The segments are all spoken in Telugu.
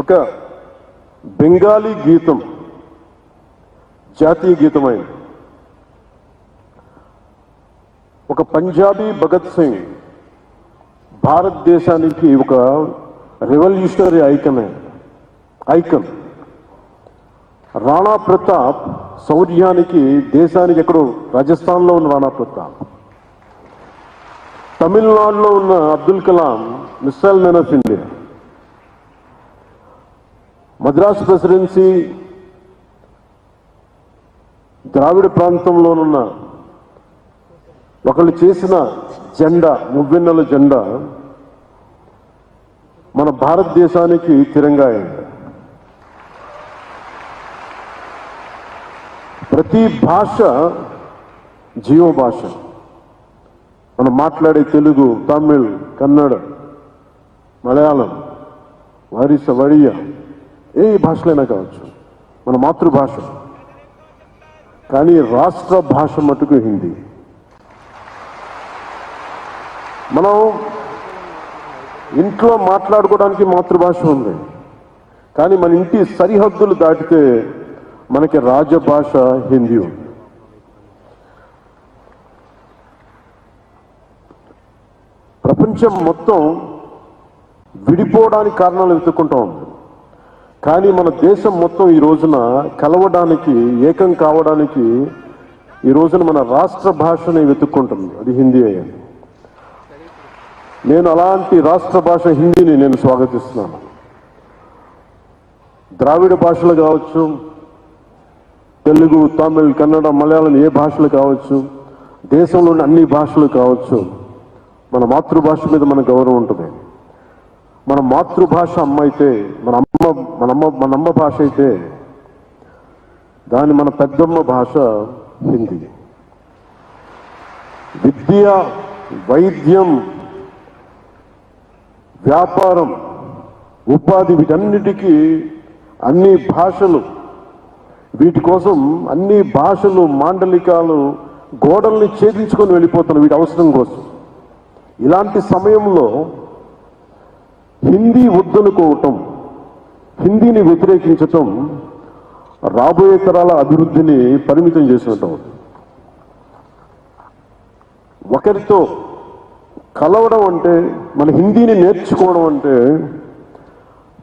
ఒక బెంగాలీ గీతం జాతీయ గీతమైంది. ఒక పంజాబీ భగత్ సింగ్ భారతదేశానికి ఒక రెవల్యూషనరీ ఐకమే ఐకన్ రాణా ప్రతాప్ శౌర్యానికి దేశానికి ఎక్కడో రాజస్థాన్లో ఉన్న రాణా ప్రతాప్. తమిళనాడులో ఉన్న Abdul Kalam missile men of India. Madras presidency ద్రావిడ ప్రాంతంలోనున్న ఒకళ్ళు చేసిన జెండా మువ్వెన్నెల జెండా మన భారతదేశానికి తిరంగా అయింది. ప్రతి భాష జీవ భాష. మనం మాట్లాడే తెలుగు తమిళ్ కన్నడ మలయాళం వారిస వడియ ఏ భాషలైనా కావచ్చు. మన మాతృభాష. కానీ రాష్ట్ర భాష మటుకు హిందీ. మనం ఇంట్లో మాట్లాడుకోవడానికి మాతృభాష ఉంది. కానీ మన ఇంటి సరిహద్దులు దాటితే మనకి రాజభాష హిందీ ఉంది. ప్రపంచం మొత్తం విడిపోవడానికి కారణాలు వెతుక్కుంటా ఉంది. కానీ మన దేశం మొత్తం ఈ రోజున కలవడానికి ఏకం కావడానికి ఈ రోజున మన రాష్ట్ర భాషని వెతుక్కుంటుంది. అది హిందీ అయ్యాను నేను అలాంటి రాష్ట్ర భాష హిందీని నేను స్వాగతిస్తున్నాను. ద్రావిడ భాషలు కావచ్చు తెలుగు తమిళ్ కన్నడ మలయాళం ఏ భాషలు కావచ్చు దేశంలోని అన్ని భాషలు కావచ్చు మన మాతృభాష మీద మన గౌరవం ఉంటుంది. మన మాతృభాష అమ్మ అయితే మన అమ్మ మన అమ్మ మన అమ్మ భాష అయితే దాని మన పెద్దమ్మ భాష హిందీ. విద్య వైద్యం వ్యాపారం ఉపాధి వీటన్నిటికీ అన్ని భాషలు వీటి కోసం అన్ని భాషలు మాండలికాలు గోడల్ని ఛేదించుకొని వెళ్ళిపోతున్నాయి వీటి అవసరం కోసం. ఇలాంటి సమయంలో హిందీ వద్దనుకోవటం హిందీని వ్యతిరేకించటం రాబోయే తరాల అభివృద్ధిని పరిమితం చేసినట్టు ఒకరితో కలవడం అంటే మన హిందీని నేర్చుకోవడం అంటే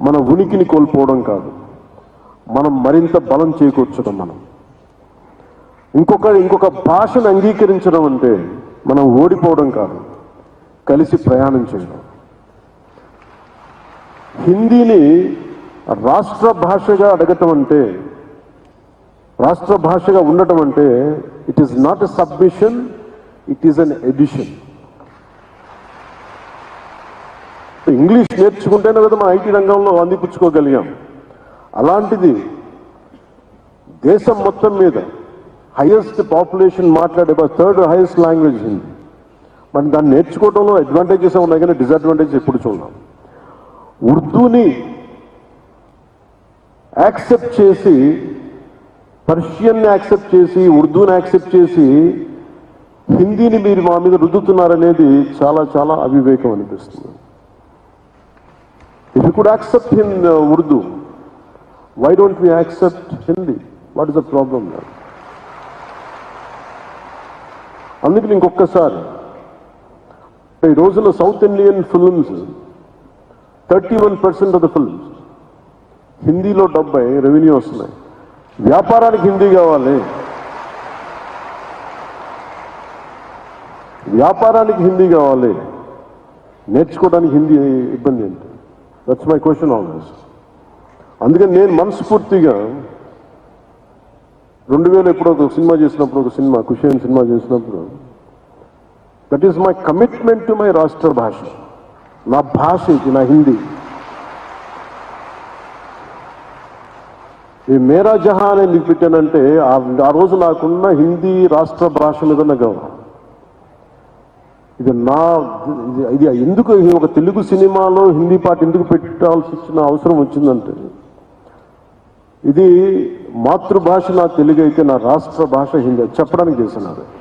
మన ఉనికిని కోల్పోవడం కాదు. మనం మరింత బలం చేకూర్చడం మనం. ఇంకొక ఇంకొక భాషను అంగీకరించడం అంటే మనం ఓడిపోవడం కాదు. కలిసి ప్రయాణం చేయడం. హిందీని రాష్ట్ర భాషగా అడగటం అంటే రాష్ట్ర భాషగా ఉండటం అంటే it is not a submission it is an addition English నేర్చుకుంటేనే కదా మన ఐటీ రంగంలో అందిపుచ్చుకోగలిగాం. అలాంటిది దేశం మొత్తం మీద హైయెస్ట్ పాపులేషన్ మాట్లాడే థర్డ్ హైయెస్ట్ లాంగ్వేజ్ హిందీ. మరి దాన్ని నేర్చుకోవడంలో అడ్వాంటేజెస్ ఉన్నాయి కానీ డిసడ్వాంటేజ్ ఎప్పుడు చూడాలి. ఉర్దూని యాక్సెప్ట్ చేసి పర్షియన్ని యాక్సెప్ట్ చేసి ఉర్దూని యాక్సెప్ట్ చేసి హిందీని మీరు మా మీద రుద్దుతున్నారనేది చాలా చాలా అవివేకం అనిపిస్తుంది. If you could accept హిన్ Urdu why don't we accept Hindi what is the problem అందుకని ఇంకొకసారి ఈ రోజున south Indian films thirty one percent of the films హిందీలో డెబ్బై రెవెన్యూ వస్తున్నాయి. వ్యాపారానికి హిందీ కావాలి. వ్యాపారానికి హిందీ కావాలి. నేర్చుకోవడానికి హిందీ ఇబ్బంది ఏంటి దట్స్ మై క్వశ్చన్ ఆల్వేస్ అందుకని నేను మనస్ఫూర్తిగా రెండు వేలు ఎప్పుడో ఒక సినిమా చేసినప్పుడు ఒక సినిమా కుషేన్ సినిమా చేసినప్పుడు that is my commitment to my రాష్ట్ర భాష. నా భాష ఇది నా హిందీ. ఈ మేరా జహాన్ ఎందుకు పెట్టానంటే ఆ- ఆ రోజు నాకున్న హిందీ రాష్ట్ర భాష మీద ఉన్న గౌరవం. ఇది నా ఇది- ఎందుకు ఒక తెలుగు సినిమాలో హిందీ పాట ఎందుకు పెట్టాల్సి వచ్చిన అవసరం వచ్చిందంటే ఇది మాతృభాష నా తెలుగు అయితే నా రాష్ట్ర భాష హిందీ చెప్పడానికి చేసినారు